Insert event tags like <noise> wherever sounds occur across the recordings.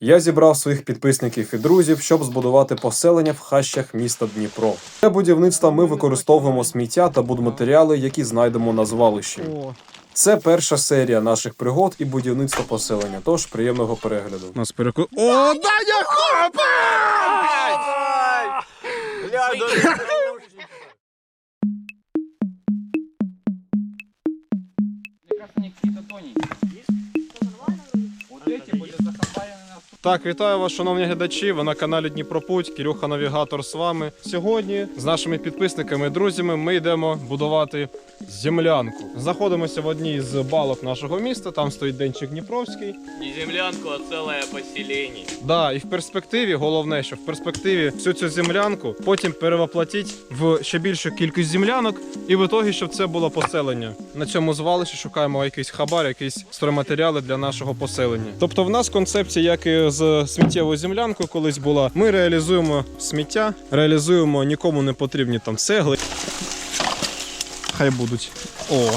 Я зібрав своїх підписників і друзів, щоб збудувати поселення в хащах міста Дніпро. Для будівництва ми використовуємо сміття та будматеріали, які знайдемо на звалищі. Це перша серія наших пригод і будівництва поселення. Тож приємного перегляду. нас переку... О, Даня Хопа! <laughs> Так, вітаю вас, шановні глядачі. Ви на каналі Дніпропуть. Кирюха Навігатор з вами. Сьогодні з нашими підписниками і друзями ми йдемо будувати землянку. Знаходимося в одній з балок нашого міста. Там стоїть денчик Дніпровський. Не землянку, а целое поселение. Да, і в перспективі, головне, що в перспективі всю цю землянку потім перевоплатіть в ще більшу кількість землянок, і в ітогі, щоб це було поселення. На цьому звалищі шукаємо якийсь хабар, якісь стройматеріали для нашого поселення. Тобто, в нас концепція, як і з сміттєвою землянкою колись була. Ми реалізуємо сміття, реалізуємо нікому не потрібні там цегли. Хай будуть. О.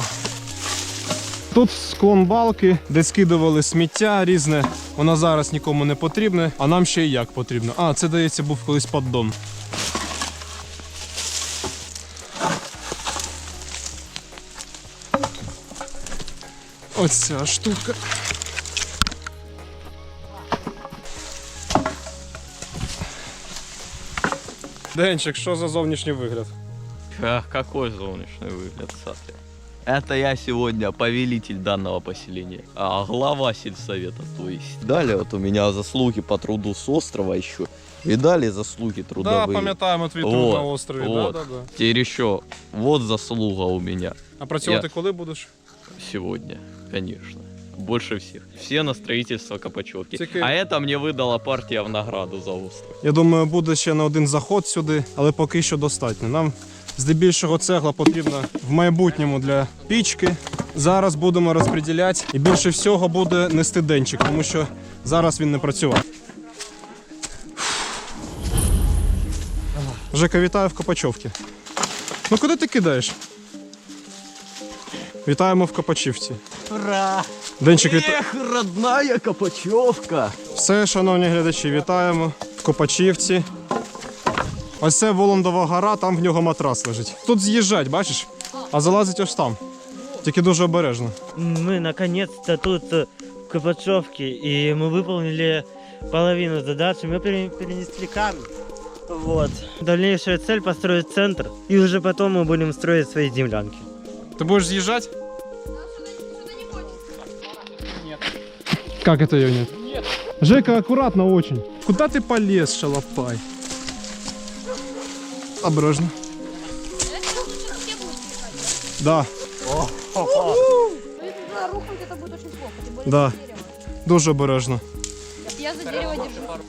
Тут склон балки, де скидували сміття різне. Воно зараз нікому не потрібне, а нам ще й як потрібно. А, це здається, був колись поддон. Ось ця штука. Денчик, що за зовнішній вигляд? Ах, какой солнечный выгляд, смотри. Это я сегодня повелитель данного поселения, а глава сельсовета, то есть. Далее вот у меня заслуги по труду с острова еще. И далее заслуги Да, трудовые. пам'ятаємо твій труд Вот, на острові. вот. Да, да, да. Теперь еще вот заслуга у меня А працювати Я- коли будеш? сегодня, конечно. Больше всех. Все на строительство Копачевки. Тільки- А это мне выдала партия в награду за остров. Я думаю, буде ще на один заход сюди, але поки що достатньо. Нам здебільшого цегла потрібна в майбутньому для пічки. Зараз будемо розподіляти і більше всього буде нести денчик, тому що зараз він не працював. Жека, вітаю в Копачовці. Ну куди ти кидаєш? Вітаємо в Копачівці. Ура! Денчик, віта... Эх, родная Копачевка! Все, шановні глядачі, вітаємо в Копачівці. Ось це Волондова гора, там в нього матрас лежить. Тут з'їжджать, бачиш? А залазить ось там. Тільки дуже обережно. Мы наконец-то тут э, в Копачевке, и мы выполнили половину задачи. Мы пере- перенесли камень. Вот. Дальнейшая цель построить центр, и уже потом мы будем строить свои землянки. Ти будеш з'їжджати? Как это ее нет? Нет. Жека, аккуратно очень. Куда ты полез, шалопай? Обережно. Да, Если туда рухнуть, это будет очень плохо. Тем более Да. за дерево. дуже обережно. Я за дерево держу.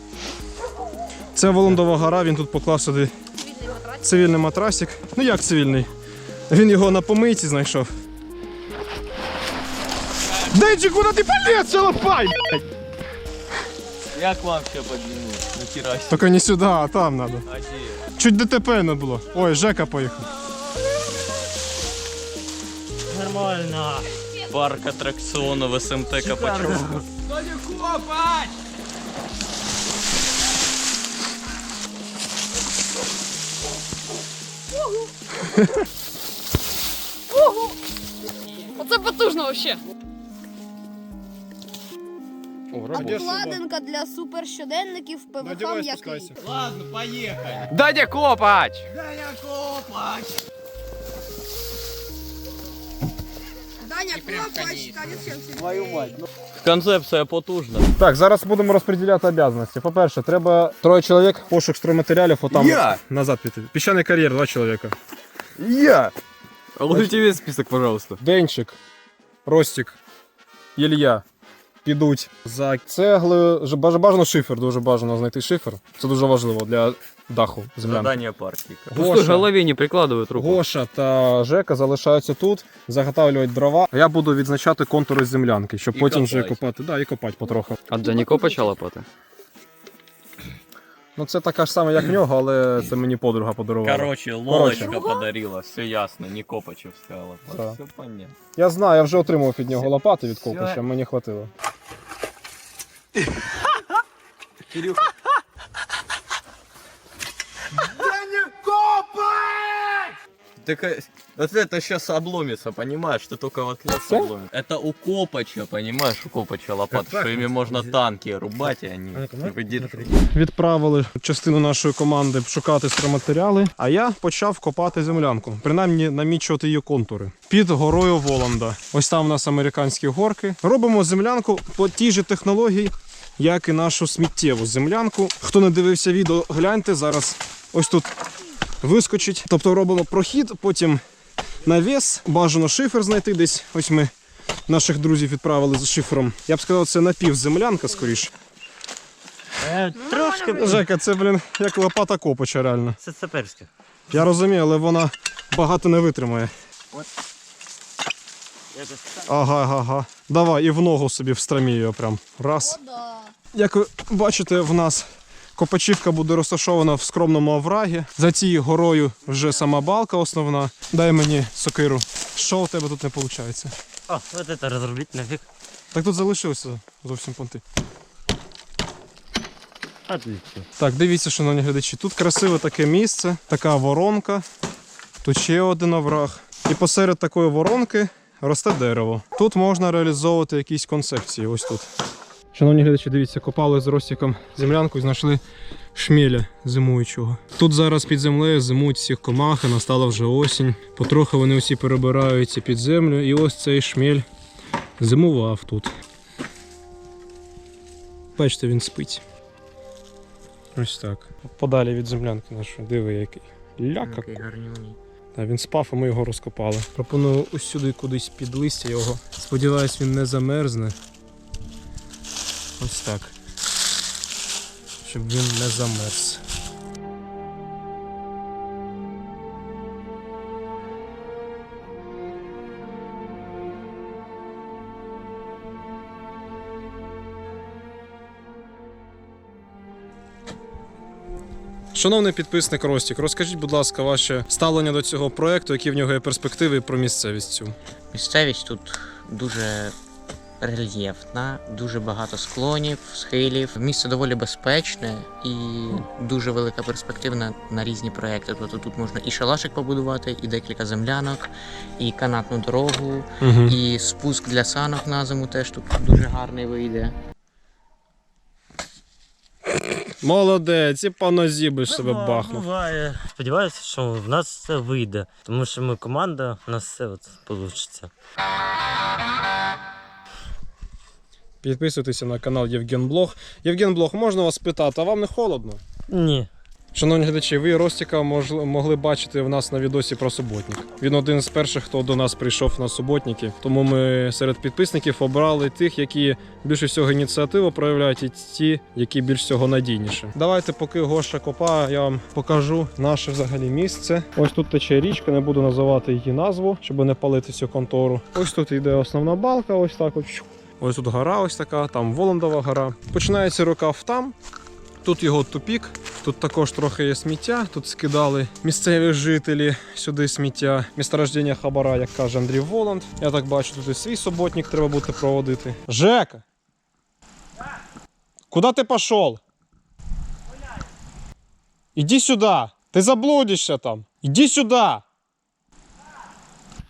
Це Волондова гора, він тут поклав сюди Цивильный матрас. цивільний матрасик. Ну як цивільний? Він його на помийці знайшов. Денчик, куди ти полез, шалопай? Я к вам все подниму. На террасе. Тільки не сюди, а там. А где? Чуть ДТП не було. Ой, Жека поїхав. Нормально. Парк аттракционов СМТ Копачевка. Оце потужно вообще. Обкладинка для суперщоденників ПВХ м'який. Ладно, поехали. Дядя Копач! Даня Копач! Даня Копач, Твою мать. Концепция потужна. Так, зараз будемо розподіляти обов'язки. По-перше, треба троє чоловік, пошук стройматеріалів, отам Я! назад піти. Піщаний кар'єр, два чоловіка. Я! Огласите весь список, пожалуйста. Денчик, Ростик, Єлія підуть за цеглою. Ж- Бажано шифер, дуже бажано знайти шифер. Це дуже важливо для даху землянки. Задання партии. Гоша, голові не прикладывают руку. Гоша та Жека залишаються тут, заготавлюють дрова. Я буду відзначати контури землянки, щоб І потім вже копати. Да, і копати потроху. А Дані почала лопата? Ну це така ж сама, як в нього, але це мені подруга подарувала. Короче, Короче. Лолочка подарила, все ясно, не Копачевська лопата. Все понятно. Я знаю, я вже отримав від нього лопати від копача, мені хватило. Так э, вот это сейчас обломится, понимаешь? Ты только вот класс обломит. Это у Копача, понимаешь, у Копача лопата, что ими можно танки рубать, и они не выдерживают. Відправили частину нашої команди шукати стройматеріали, а я почав копати землянку, принаймні намічувати її контури під горою Воланда. Ось там у нас американські горки. Робимо землянку по тій же технології, як і нашу сміттєву землянку. Хто не дивився відео, гляньте зараз. Ось тут вискочить. Тобто робимо прохід, потім навіс, бажано шифер знайти десь. Ось ми наших друзів відправили за шифером. Я б сказав, це напівземлянка скоріше. Трошки. Жека, це, блін, як лопата копача, реально. Це саперське. Я розумію, але вона багато не витримає. Ага, ага, ага. Давай, і в ногу собі встромі її прям. Раз. Як ви бачите, в нас копачівка буде розташована в скромному оврагі. За цією горою вже сама балка основна. Дай мені сокиру. Що у тебе тут не виходить? О, вот это разрубить нафиг. Так тут залишилося зовсім понти. Отлично. Так, дивіться, шановні глядачі, тут красиве таке місце, така воронка, тут ще один овраг. І посеред такої воронки росте дерево. Тут можна реалізовувати якісь концепції. Ось тут. Шановні глядачі, дивіться, копали з Ростіком землянку і знайшли шмеля зимуючого. Тут зараз під землею зимують всіх комахи, настала вже осінь. Потроху вони усі перебираються під землю, і ось цей шмель зимував тут. Бачите, він спить. Ось так. Подалі від землянки нашої. Диви який. Ляка. Та він спав, а ми його розкопали. Пропоную ось сюди кудись під листя його. Сподіваюсь, він не замерзне. Ось так. Щоб він не замерз. Шановний підписник Ростік, розкажіть, будь ласка, ваше ставлення до цього проекту, які в нього є перспективи про місцевість цю. Місцевість тут дуже рельєфна, дуже багато склонів, схилів. Місце доволі безпечне і дуже велика перспектива на, різні проекти. Тобто тут можна і шалашик побудувати, і декілька землянок, і канатну дорогу, Угу. і спуск для санок на зиму теж тут дуже гарний вийде. Молодець, і по нозі би себе Бува- бахнув. Буває. Сподіваюся, що в нас все вийде. Тому що ми команда, у нас все от вийде. Підписуйтеся на канал Євген Блог. Євген Блог, можна вас питати, а вам не холодно? Ні. Шановні глядачі, ви Ростіка могли бачити в нас на відосі про суботник. Він один з перших, хто до нас прийшов на суботники. Тому ми серед підписників обрали тих, які більше всього ініціативу проявляють, і ті, які більш всього надійніше. Давайте, поки Гоша копа, я вам покажу наше взагалі місце. Ось тут тече річка, не буду називати її назву, щоб не палити цю контору. Ось тут йде основна балка, ось так от. Ось тут гора, ось така, там Воландова гора. Починається рукав там. Тут його тупік. Тут також трохи є сміття. Тут скидали місцеві жителі сюди сміття. Місторождення хабара, як каже Андрій Воланд. Я так бачу, тут і свій суботник треба буде проводити. Жека! Куди ти пішов? Іди сюди! Ти заблудишся там! Іди сюди!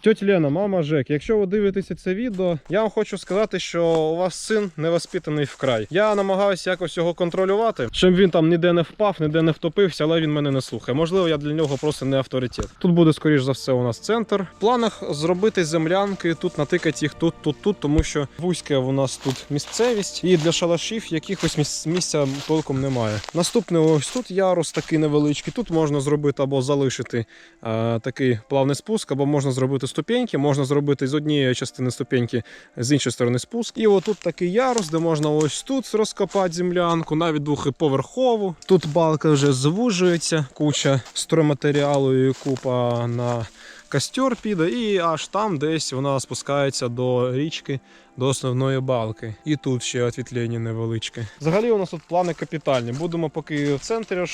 Тьотя Лена, мама Жек, якщо ви дивитеся це відео, я вам хочу сказати, що у вас син невоспитаний вкрай. Я намагаюся якось його контролювати, щоб він там ніде не впав, ніде не втопився, але він мене не слухає. Можливо, я для нього просто не авторитет. Тут буде, скоріш за все, у нас центр. В планах зробити землянки, тут натикати їх тут, тут, тут, тому що вузьке у нас тут місцевість, і для шалашів якихось місця толком немає. Наступне ось тут ярус такий невеличкий. Тут можна зробити або залишити е, такий плавний спуск, або можна зробити ступеньки, можна зробити з однієї частини ступеньки, з іншої сторони спуск. І отут такий ярус, де можна ось тут розкопати землянку, навіть двохповерхову. Тут балка вже звужується, куча стройматеріалу і купа на костер піде, і аж там десь вона спускається до річки, до основної балки. І тут ще отвітлення невеличке. Взагалі у нас тут плани капітальні. Будемо поки в центрі е,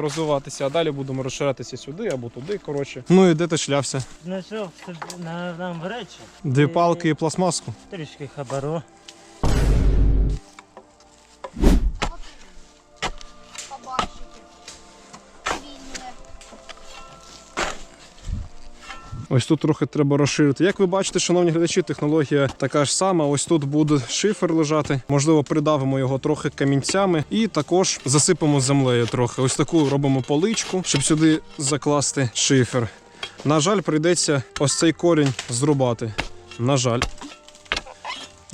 розвиватися, а далі будемо розширятися сюди або туди. Коротше. Ну і де ти шлявся? Знайшов нам в речі. Дві палки і пластмаску. Трішки хабару. Ось тут трохи треба розширити. Як ви бачите, шановні глядачі, технологія така ж сама. Ось тут буде шифер лежати. Можливо, придавимо його трохи камінцями і також засипемо землею трохи. Ось таку робимо поличку, щоб сюди закласти шифер. На жаль, прийдеться ось цей корінь зрубати. На жаль.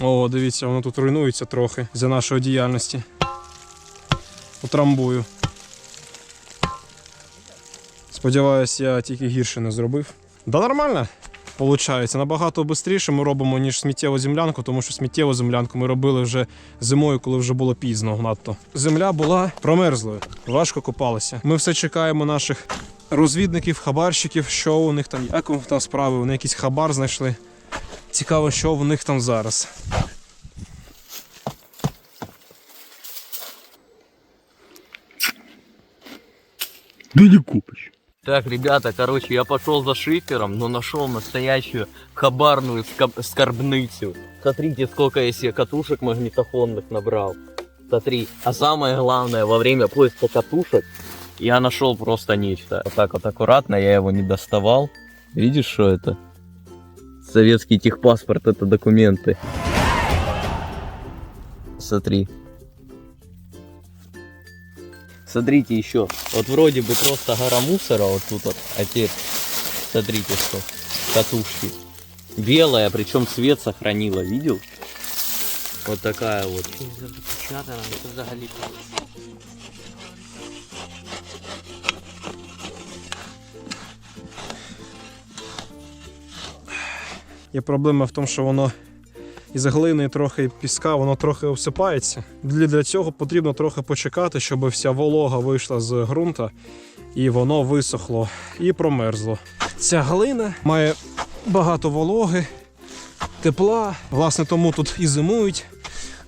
О, дивіться, воно тут руйнується трохи за нашої діяльності. Утрамбую. Сподіваюсь, я тільки гірше не зробив. Да нормально. Получається, набагато швидше ми робимо, ніж сміттєву землянку, тому що сміттєву землянку ми робили вже зимою, коли вже було пізно надто. Земля була промерзлою, важко копалася. Ми все чекаємо наших розвідників, хабарщиків, що у них там, як у там справи, вони якийсь хабар знайшли. Цікаво, що в них там зараз. Так, ребята, короче, я пошел за шифером, но нашел настоящую хабарную скорбницу. Смотрите, сколько я себе катушек магнитофонных набрал. Смотри, а самое главное, во время поиска катушек я нашел просто нечто. Вот так вот аккуратно, я его не доставал. Видишь, что это? Советский техпаспорт, это документы. Смотри. Смотрите еще. Вот вроде бы просто гора мусора вот тут вот, а теперь смотрите что. Катушки. Белая, причем цвет сохранила, видел? Вот такая вот. Є проблема в тому, що воно і трохи піска, воно трохи обсипається. Для цього потрібно трохи почекати, щоб вся волога вийшла з ґрунта і воно висохло і промерзло. Ця глина має багато вологи, тепла. Власне, тому тут і зимують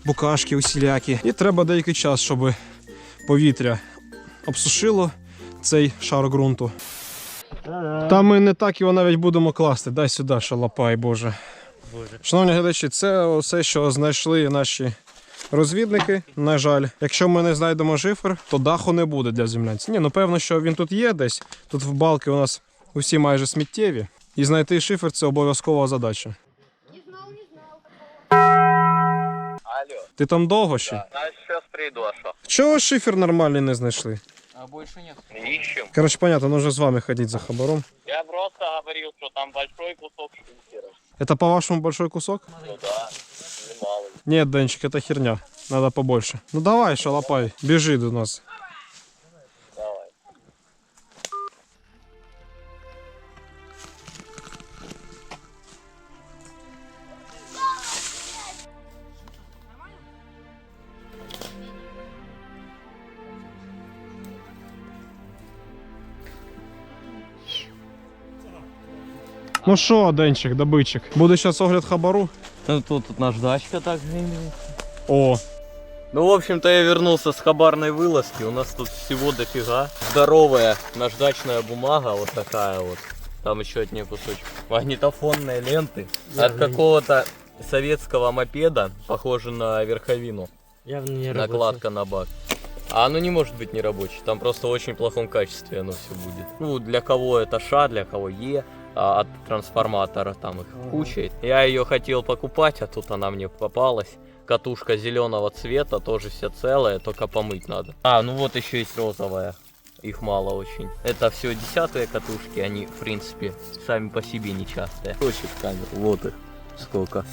букашки усілякі. І треба деякий час, щоб повітря обсушило цей шар ґрунту. Та ми не так його навіть будемо класти. Дай сюди, шалапай, Боже. Боже. Шановні глядачі, це все, що знайшли наші розвідники. На жаль, якщо ми не знайдемо шифр, то даху не буде для землянців. Ні, ну певно, що він тут є десь. Тут в балки у нас усі майже сміттєві. І знайти шифр це обов'язкова задача. Не знал, не знал. Алло, Ти там довго ще? да, а? Чого шифер нормальний не знайшли? А больше нет. Ищем. Коротше, понятно, нужно з вами ходити за хабаром. Я просто говорил, что там большой кусок шифера. Это по-вашему большой кусок? Ну да, немалый. Нет, Денчик, это херня. Надо побольше. Ну давай, шалопай, бежи до нас. Ну що, Денчик, добичик, буде зараз огляд хабару? Ну тут, тут наждачка также имеется. О, Ну, в общем-то, я вернулся с хабарной вылазки. У нас тут всего дофига. Здоровая наждачная бумага, вот такая вот. Там еще от нее кусочек. Магнитофонные ленты. От какого-то советского мопеда, похоже на верховину. Явно не работает. Накладка на бак. А оно не может быть нерабочей. Там просто в очень плохом качестве оно все будет. Ну, для кого это ша, для кого Е. а от трансформатора там их куча. Я ее хотел покупать, а тут она мне попалась. Катушка зеленого цвета, тоже вся целая, только помыть надо. А, ну вот еще есть розовая. Их мало очень. Это все десятые катушки, они, в принципе, сами по себе нечастые. Точек камер, вот их сколько.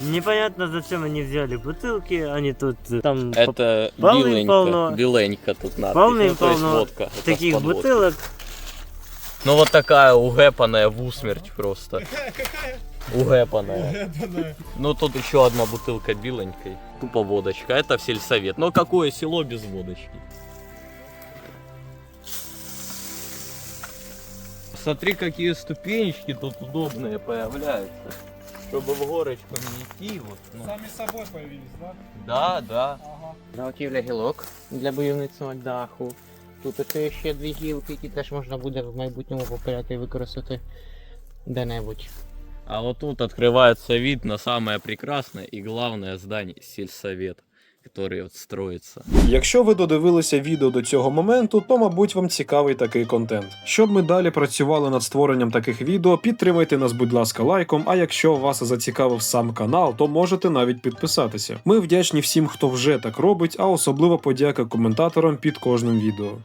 Непонятно, зачем они взяли бутылки, они тут э, там Это Полный биленька, полно. биленька тут надо. Полный ну, то есть полно водка. это таких с подводкой. бутылок. Ну вот такая угэпанная в усмерть просто. Угэпанная. Ну тут еще одна бутылка биленькой. Тупо водочка. Это в сельсовет. Но какое село без водочки? Смотри, какие ступенечки тут удобные появляются. Чтобы в горочку не идти. Вот, ну. Сами собой появились, да? Да, да. Заготівля гілок для будівництва даху. Тут оце ще дві гілки, які теж можна буде в майбутньому попиляти і використати де-небудь. А вот тут открывается вид на самое прекрасное и главное здание сельсовет которые вот строятся. Якщо ви додивилися відео до цього моменту, то мабуть вам цікавий такий контент. Щоб ми далі працювали над створенням таких відео, підтримайте нас, будь ласка, лайком. А якщо вас зацікавив сам канал, то можете навіть підписатися. Ми вдячні всім, хто вже так робить, а особливо подяка коментаторам під кожним відео.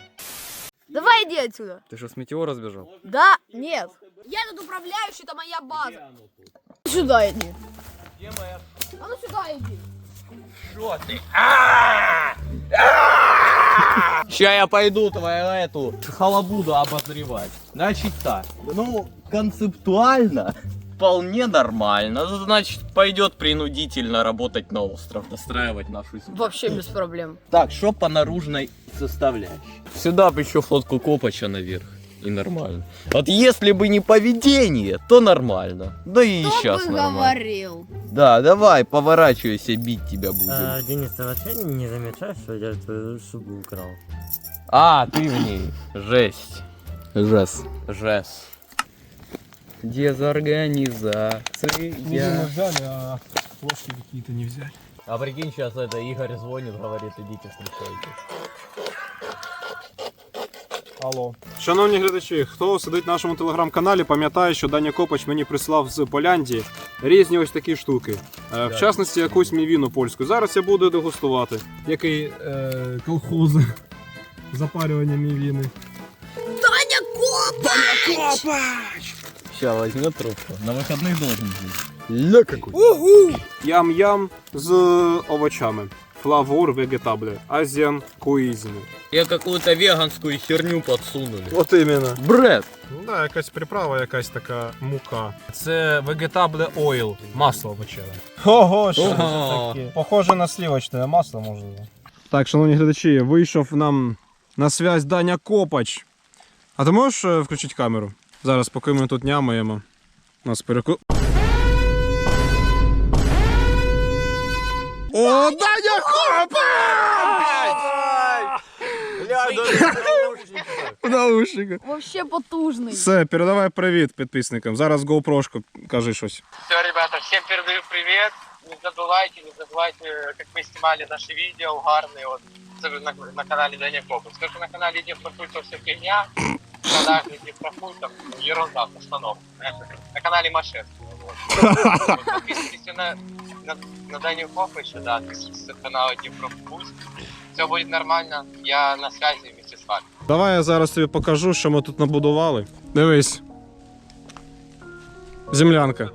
Давай иди отсюда. Ты что, с метеора сбежал? Да, нет. Я тут управляющий, это моя база. Сюда иди. Где моя А ну сюда иди. Что ты? Ща я пойду твою эту халабуду обозревать. Значит так, ну, концептуально вполне нормально. Значит, пойдет принудительно работать на остров, достраивать нашу землю. Вообще без проблем. Так, что по наружной составляющей? Сюда бы еще фотку копача наверх. И нормально. Вот если бы не поведение, то нормально. Да и сейчас нормально. говорил? Да, давай, поворачивайся, бить тебя будем. А, Денис, ты вообще не замечаешь, что я твою шубу украл? А, ты в ней. Жесть. Жесть. Жесть. Дезорганизация. взяли, а ложки какие-то не взяли. А прикинь, сейчас это Игорь звонит, говорит, идите встречайте. Алло. Шановні глядачі, хто сидить в нашому телеграм-каналі, пам'ятає, що Даня Копач мені прислав з Поляндії різні ось такі штуки. Е, В частності якусь мівіну польську. Зараз я буду дегустувати. Який е, колхоз <laughs> запарювання мівіни. Сейчас возьмет трубку. На выходных должен быть. Ля какой. Ям-ям з овочами. Флавор вегетабле. Азіан куїзні. Я какую-то веганскую херню подсунули. От іменно. Бред. Ну да, якась приправа, якась така мука. Це вегетабле ойл, масло овочеве. Ого, що Ого. це таке? Похоже на сливочне масло, можливо. Так, шановні глядачі, вийшов нам на связь Даня Копач. А ти можеш е, включити камеру? Зараз, поки ми тут нямаємо. Нас переку. О, Даня Копач! В наушниках. Вообще потужный. Все, передавай привіт підписникам. Зараз GoPro кажи щось. Все, ребята, всем передаю привет. Не забывайте, не забывайте, как мы снимали наши видео гарные вот на, на канале Даня Копа. Сколько на канале Днепрофуль то все фигня, на канале Днепрофуль там ерунда, постановка. На канале Машевского. Вот. Вот, Подписывайтесь на, на, на Даню Копа еще, да, подписывайтесь на канал Днепрофуль. Все будет нормально, я на связи вместе с вами. Давай я зараз тобі покажу, що ми тут набудували. Дивись. Землянка.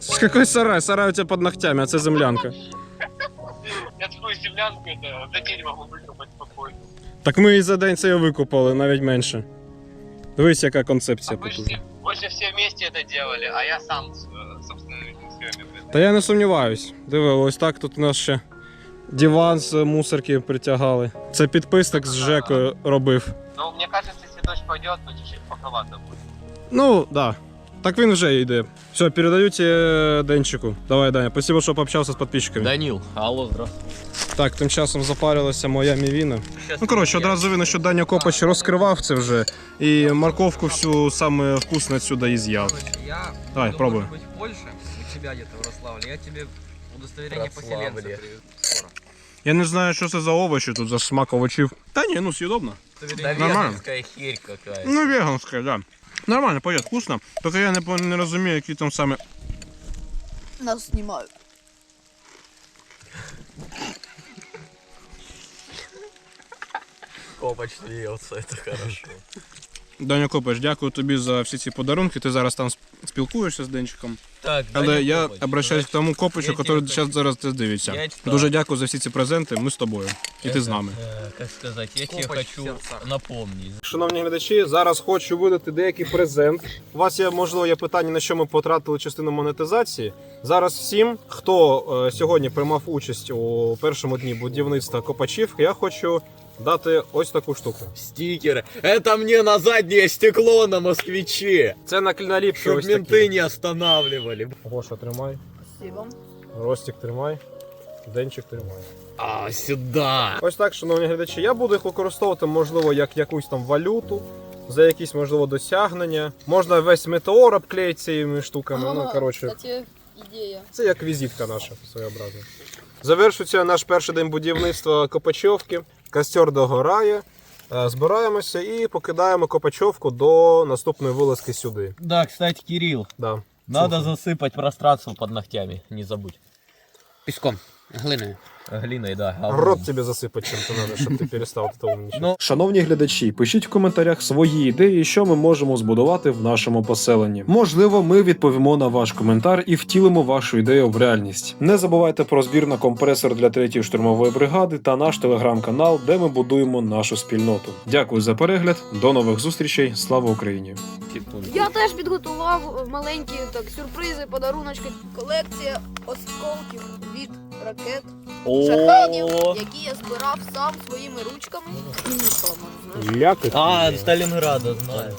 С какой сарай? Сарай у тебя под ногтями, а це землянка. Я такую землянку это за день могу выкопать спокойно. Так ми і за день це і викупали, навіть менше. Дивись, яка А концепція вы тут. же все, вы же все вместе это делали, а я сам, э, собственно, съемами. Та я не сумніваюсь. Диви, ось так тут у нас ще диван з мусорки притягали. Це підписник з Жекою робив. Ну, мне кажется, если дождь пойдет, то чуть-чуть похолодно будет. Ну, да. Так він вже йде. Все, передаю тебе Денчику. Давай, Даня, спасибо, що пообщався з підписчиками. Данил, алло, здравствуй. Так, тим часом запарилася моя мівіна. Ну, коротше, одразу видно, що Даня Копач розкривав це вже. І морковку всю саме вкусне сюди і з'яв. Давай, пробуй. в Польше, у тебя где-то в Рославле, я тебе удостоверение поселенца привезу скоро. Я не знаю, що це за овочі тут, за смак овочів. Та ні, ну съедобно. Да Нормально. веганская херь какая. Ну, веганське, да. Нормально, пойдет, вкусно. Тільки я не, по- не розумію, які там саме. Нас снимают. Копач смеется, это хорошо. Даня Копач, дякую тобі за всі ці подарунки. Ти зараз там сп- спілкуєшся з Денчиком. Так, Але Даня я Копач, обращаюсь к тому копачу, я який тебе зараз зараз це дивиться. Я так. Дуже дякую за всі ці презенти. Ми з тобою. І ти з Это, нами. э, Как сказать, я тебе Копач в хочу сердцах. напомнить. Шановні глядачі, зараз хочу видати деякий презент. У вас є можливо є питання, на що ми потратили частину монетизації. Зараз всім, хто е, сьогодні приймав участь у першому дні будівництва копачів, я хочу дати ось таку штуку. Стикеры. Это мне на заднее стекло на москвиче. Це на наліпки Чтоб ось менты такі. не останавливали. Гоша, тримай. Спасибо. Ростик тримай. Денчик тримай. А, сюда. Ось так, шановні глядачі, я буду їх використовувати, можливо, як якусь там валюту, за якісь, можливо, досягнення. Можна весь метеор обклеїти цими штуками. Ну, коротше. Кстати, ідея. Це як візитка наша своєобразна. Завершується наш перший день будівництва Копачовки. Костер догорає. Е, Збираємося і покидаємо Копачовку до наступної вилазки сюди. Да, кстати, Кирилл, Да. надо засыпать пространство под ногтями, не забудь. Піском, глиною. Глиной, да. Рот тебе засипати чим-то треба, щоб ти перестав тут умнічати. Ну, Шановні глядачі, пишіть в коментарях свої ідеї, що ми можемо збудувати в нашому поселенні. Можливо, ми відповімо на ваш коментар і втілимо вашу ідею в реальність. Не забувайте про збір на компресор для третьої штурмової бригади та наш телеграм-канал, де ми будуємо нашу спільноту. Дякую за перегляд. До нових зустрічей. Слава Україні! Я теж підготував маленькі так сюрпризи, подаруночки. Колекція осколків від ракет шахедів, які я збирав сам своїми ручками. І ніколи можу. А, Сталінграда, знаю.